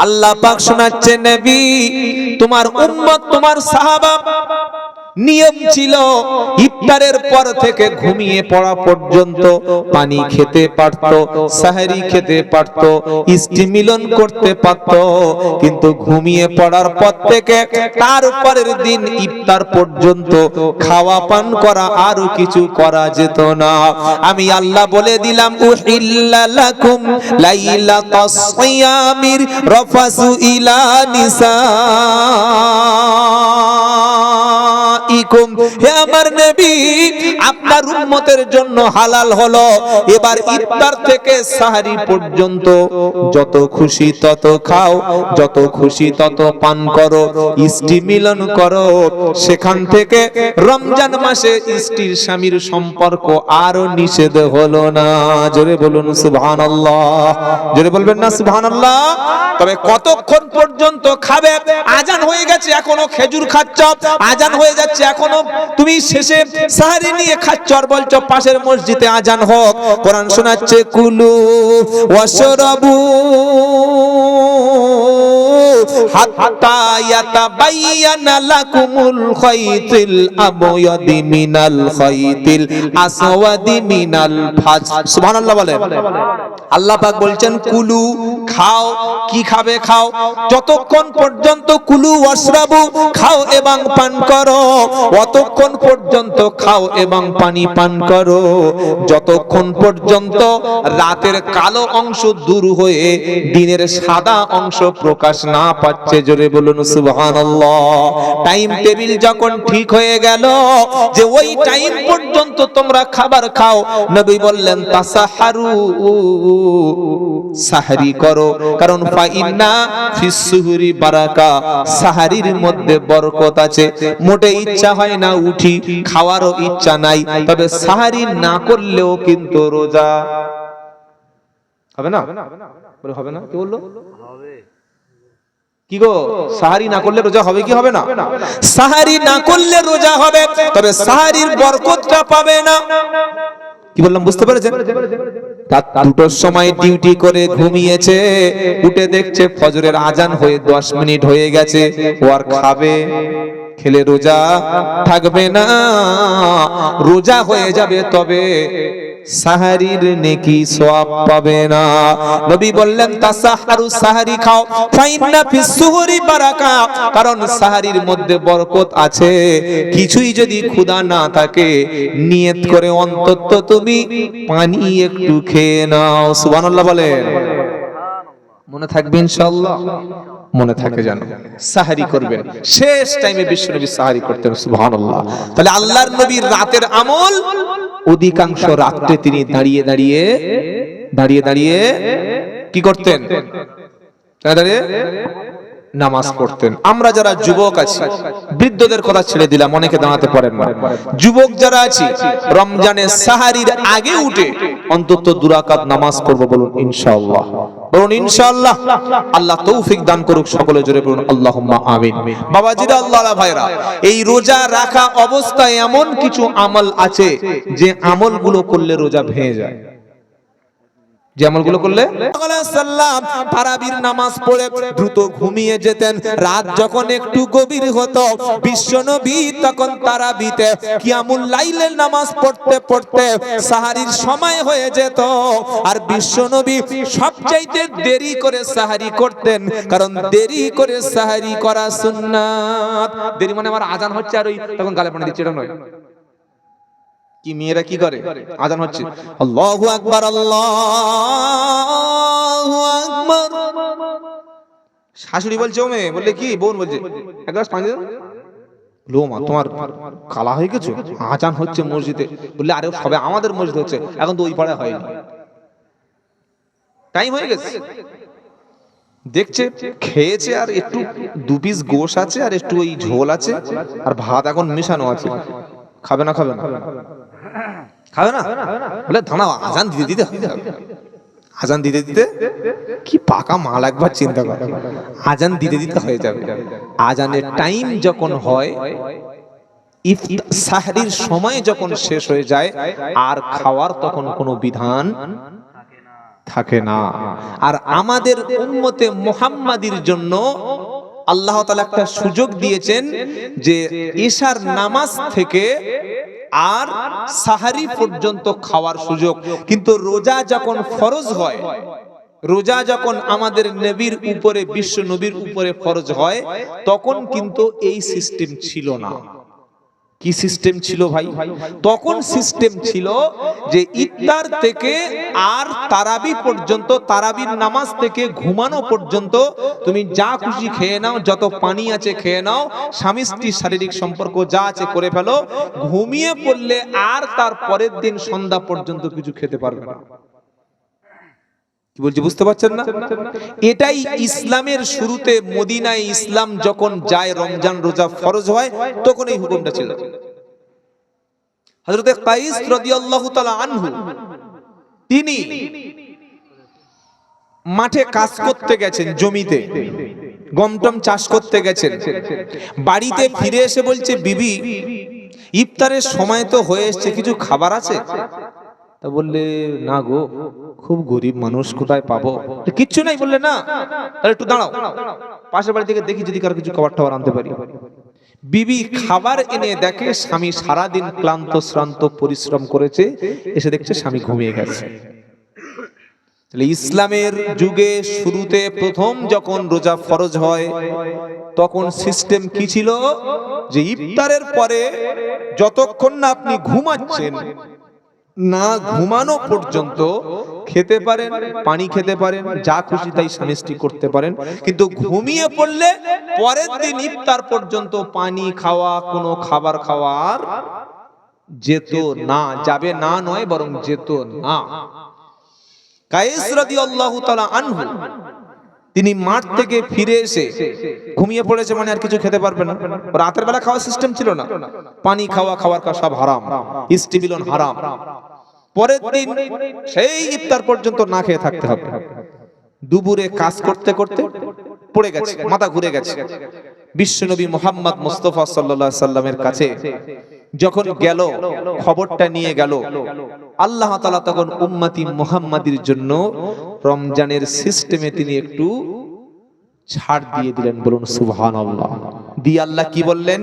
আল্লাহ পাক শোনাচ্ছে নবী তোমার উম্মত তোমার সাহাবা নিয়ম ছিল ইফতারের পর থেকে ঘুমিয়ে পড়া পর্যন্ত পানি খেতে পারত, সাহারি খেতে পারত মিলন করতে পারত। কিন্তু ঘুমিয়ে পড়ার পর থেকে তারপরের দিন ইফতার পর্যন্ত খাওয়া পান করা আরও কিছু করা যেত না। আমি আল্লাহ বলে দিলাম, উহিল্লা লাকুম লাইলাতাস সিয়ামির রাফাসু ইলা নিসা। ইকুম হে আমার নবী, আপনার উম্মতের জন্য হালাল হলো। এবার ইফতার থেকে সাহারি পর্যন্ত যত খুশি তত খাও, যত খুশি তত পান করো, ইষ্টি মিলন করো। সেখান থেকে রমজান মাসে স্ত্রীর স্বামীর সম্পর্ক আরও নিষেধ হলো না। জোরে বলুন, সুবহানাল্লাহ। জোরে বলবেন না, সুবহানাল্লাহ। তবে কতক্ষণ পর্যন্ত খাবে? আজান হয়ে গেছে, এখনও খেজুর খাচ্ছ। আজান হয়ে যাচ্ছে এখনও তুমি শেষে সাহারি নিয়ে খাচ্ছ আর বলছো, পাশের মসজিদে আজান হোক। কোরআন শোনাচ্ছে, কুলু ওয়াশরাবু। আল্লাহ বলছেন, কুলু, খাও, কি খাবে খাও। যতক্ষণ পর্যন্ত কুলু খাও এবং পান করো। অতক্ষণ পর্যন্ত খাও এবং পানি পান করো। যতক্ষণ পর্যন্ত রাতের কালো অংশ দূর হয়ে দিনের সাদা অংশ প্রকাশ না পাচ্ছে জোরে বলুন সুবহানাল্লাহ। টাইম টেবিল যখন ঠিক হয়ে গেল যে ওই টাইম পর্যন্ত তোমরা খাবার খাও নবী বললেন তাসাহারু সাহারি করো। কারণ ফাইন্না ফিস সুহুরি বারাকা সাহারির মধ্যে বরকত আছে। মোটে ইচ্ছা হয় না উঠি খাওয়ারও ইচ্ছা নাই। তবে সাহারি না করলেও কিন্তু রোজা। হবে না? বলে হবে না? কি বলল? কি গো? সাহারি না করলে রোজা হবে কি হবে না? সাহারি না করলে রোজা হবে, তবে সাহারির বরকতটা পাবে না। কি বললাম, বুঝতে পেরেছেন? রাত দুটোর সময় ডিউটি করে ঘুমিয়েছে, উঠে দেখছে ফজরের আজান হয়ে দশ মিনিট হয়ে গেছে, ও আর খাবে, খেলে রোজা থাকবে না, রোজা হয়ে যাবে তবে সাহারির নেকি সওয়াব পাবে না। নবী বললেন, তাসাহারু সাহারি খাও, ফাইন্না ফিস সুহুরি বারাকা। কারণ সাহারির মধ্যে বরকত আছে। কিছুই যদি ক্ষুধা না থাকে, নিয়ত করে অন্তত তুমি পানি একটু খেয়ে নাও। সুবহানাল্লাহ বলেন। মনে থাকবে ইনশাআল্লাহ? মনে থাকে জানো সাহারি করবেন। শেষ টাইমে বিশ্বনবী সাহারি করতেন, সুবহানাল্লাহ। তাহলে আল্লাহর নবীর রাতের আমল অধিকাংশ রাত্রে তিনি দাঁড়িয়ে দাঁড়িয়ে দাঁড়িয়ে দাঁড়িয়ে কি করতেন? দাঁড়িয়ে নামাজ পড়তেন। আমরা যারা যুবক আছি বৃদ্ধদের কথা ছেড়ে দিলাম অনেকে দাঁড়াতে পারেন না। যুবক যারা আছি রমজানের সাহারির আগে উঠে অন্তত দুরাকাত নামাজ করব বলুন ইনশাআল্লাহ। বলুন ইনশাআল্লাহ আল্লাহ তৌফিক দান করুক সকলে জোরে বলুন আল্লাহুম্মা আমিন। বাবাজিরা ভাইরা এই রোজা রাখা অবস্থায় এমন কিছু আমল আছে যে আমলগুলো করলে রোজা ভেঙে যায়। যে আমলগুলো করলে? সাল্লাম তারাবির নামাজ পড়ে দ্রুত ঘুমিয়ে যেতেন। রাত যখন একটু গভীর হতো বিশ্বনবী তখন তারাবিতে কিয়ামুল লাইলের নামাজ পড়তে পড়তে সাহারির সময় হয়ে যেত। আর বিশ্বনবী সবচাইতে দেরি করে সাহারি করতেন কারণ দেরি করে সাহারি করা সুন্নাত। দেরি মানে আমার আজান হচ্ছে আর ওই তখন গালে পানি দিচ্ছে এটা নয়। কি মেয়েরা কি করে? আজান হচ্ছে। আল্লাহু আকবার আল্লাহু আকবার। শাশুড়ি বলছে ও মেয়ে বললে কি? বোন বলছে। এক গ্লাস পানি দাও লো মা তোমার কালা হয়ে গেছো? আজান হচ্ছে মসজিদে। বললে আরে সবে আমাদের মসজিদ হচ্ছে। এখন তো ওই পাড়ায় হয়নি। টাইম হয়ে গেছে। দেখছে খেয়েছে আর একটু দু পিস গোশ আছে আর একটু ওই ঝোল আছে আর ভাত এখন মেশানো আছে। খাবে না খাবে না। খাবে না? বলে দাঁড়াও আজান দিতে দিতে আজান দিতে দিতে? কি পাকা মাল একবার চিন্তা করো। আজান দিতে দিতে হয়ে যাবে। আজানের টাইম যখন হয় সাহরির সময় যখন শেষ হয়ে যায় আর খাওয়ার তখন কোনো বিধান থাকে না। আর আমাদের উম্মতে মুহাম্মাদির জন্য আল্লাহ তাআলা একটা সুযোগ দিয়েছেন যে ঈশার নামাজ থেকে আর সাহারি পর্যন্ত খাওয়ার সুযোগ। কিন্তু রোজা যখন ফরজ হয়, রোজা যখন আমাদের নবীর উপরে, বিশ্ব নবীর উপরে ফরজ হয়, তখন কিন্তু এই সিস্টেম ছিল না। কি সিস্টেম ছিল ভাই? তখন সিস্টেম ছিল যে ইফতার থেকে আর তারাবি পর্যন্ত, তারাবির নামাজ থেকে ঘুমানো পর্যন্ত তুমি যা খুশি খেয়ে নাও, যত পানি আছে খেয়ে নাও, স্বামী স্ত্রীর শারীরিক সম্পর্ক যা আছে করে ফেলো, ঘুমিয়ে পড়লে আর তার পরের দিন সন্ধ্যা পর্যন্ত কিছু খেতে পারবে না। কি বলছি বুঝতে পারছেন না? এটাই ইসলামের শুরুতে মদিনায় ইসলাম যখন যায় রমজান রোজা ফরজ হয় তখন এই হুকুমটা ছিল। হযরতে কাইস রাদিয়াল্লাহু তাআলা আনহু তিনি মাঠে কাজ করতে গেছেন জমিতে গমটম চাষ করতে গেছেন। বাড়িতে ফিরে এসে বলছে বিবি ইফতারের সময় তো হয়ে এসছে কিছু খাবার আছে? তা বললে, না গো, খুব গরিব মানুষ, কোথায় পাবো? কিচ্ছু নাই। বললে, না, তাহলে একটু দাঁড়াও। পাশের বাড়ি থেকে দেখি যদি কারও কিছু খাবার টাবার আনতে পারি। বিবি খাবার এনে দেখে স্বামী সারাদিন ক্লান্ত, শ্রান্ত, পরিশ্রম করেছে, এসে দেখছে স্বামী ঘুমিয়ে গেছে। ইসলামের যুগে শুরুতে প্রথম যখন রোজা ফরজ হয়, তখন সিস্টেম কি ছিল? যে ইফতারের পরে যতক্ষণ না আপনি ঘুমাচ্ছেন না ঘুমানো পর্যন্ত খেতে পারেন, পানি খেতে পারেন, যা খুশি তাই স্ত্রী করতে পারেন। কিন্তু ঘুমিয়ে পড়লে পরের দিন ইফতার পর্যন্ত পানি খাওয়া, কোনো খাবার খাওয়ার যেত না, যাবে না নয়, বরং যেত না। কায়েস রাদিয়াল্লাহু তাআলা আনহু, তিনি মাঠ থেকে ফিরে এসে ঘুমিয়ে পড়েছে মানে আর কিছু খেতে পারবে না। রাতের বেলা খাওয়ার সিস্টেম ছিল না। পানি খাওয়া, খাওয়ার সব হারাম। স্টিবিলন হারাম। পরের দিন সেই ইফতার পর্যন্ত না খেয়ে থাকতে হবে। দুপুরে কাজ করতে করতে পড়ে গেছে, মাথা ঘুরে গেছে। বিশ্বনবী মোহাম্মদ মুস্তফা সাল্লাল্লাহু সাল্লামের কাছে যখন গেল, খবরটা নিয়ে গেল, আল্লাহ তালা তখন উম্মাতি মুহাম্মাদির জন্য রমজানের সিস্টেমে তিনি একটু ছাড় দিয়ে দিলেন বলুন সুবহানাল্লাহ। দিয়ে আল্লাহ কি বললেন?